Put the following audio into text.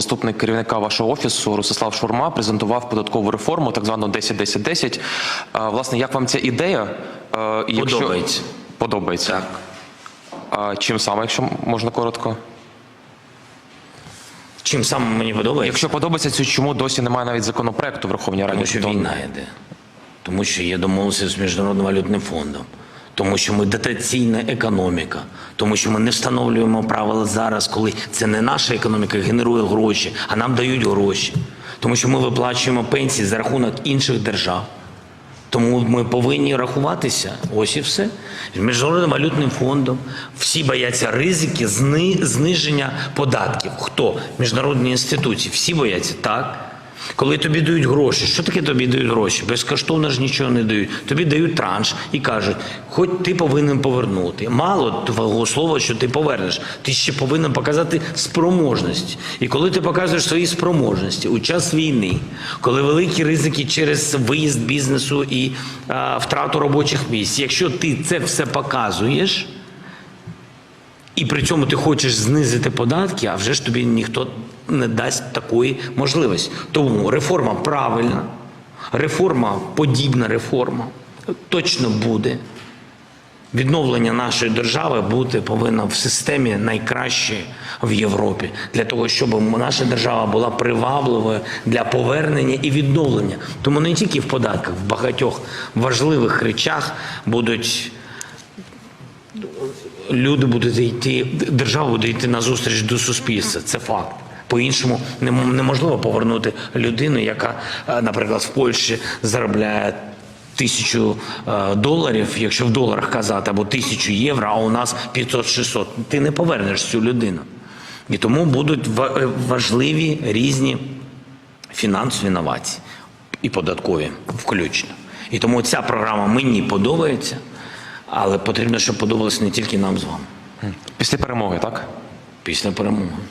заступник керівника вашого офісу Ростислав Шурма презентував податкову реформу, так звану 10-10-10. Е, Власне, як вам ця ідея? Е, якщо- Подобається. Подобається. Так. А чим саме, якщо можна коротко? Чим саме мені подобається? Якщо подобається, то чому досі немає навіть законопроекту в Верховній Раді? Тому що Тобто- війна йде. Тому що є домовленості з Міжнародним валютним фондом. Тому що ми дотаційна економіка, тому що ми не встановлюємо правила зараз, коли це не наша економіка генерує гроші, а нам дають гроші. Тому що ми виплачуємо пенсії за рахунок інших держав. Тому ми повинні рахуватися. Ось і все. Міжнародним валютним фондом всі бояться ризики зни- зниження податків. Хто? Міжнародні інституції. Всі бояться, так. Коли тобі дають гроші, що таке тобі дають гроші? Безкоштовно ж нічого не дають. Тобі дають транш і кажуть, хоч ти повинен повернути. Мало твого слова, що ти повернеш. Ти ще повинен показати спроможність. І коли ти показуєш свої спроможності у час війни, коли великі ризики через виїзд бізнесу і а, втрату робочих місць, якщо ти це все показуєш. І при цьому ти хочеш знизити податки, а вже ж тобі ніхто не дасть такої можливості. Тому реформа правильна, реформа подібна реформа точно буде. Відновлення нашої держави бути повинно в системі найкраще в Європі для того, щоб наша держава була привабливою для повернення і відновлення. Тому не тільки в податках, в багатьох важливих речах будуть люди будуть йти, держава буде йти на зустріч до суспільства. Це факт. По-іншому нем- неможливо повернути людину, яка, е, наприклад, в Польщі заробляє тисячу е, доларів, якщо в доларах казати, або тисячу євро, а у нас 500-600. Ти не повернеш цю людину. І тому будуть е, важливі різні фінансові інновації і податкові включно. І тому ця програма мені подобається, але потрібно, щоб подобалося не тільки нам з вами Після перемоги, так? після перемоги.